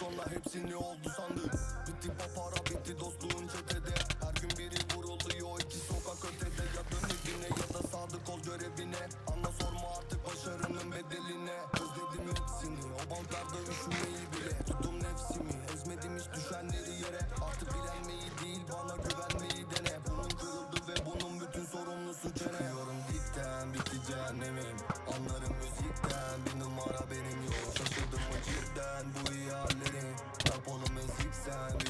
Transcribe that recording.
sonra hepsini oldu sandık. Bitti papara bir time.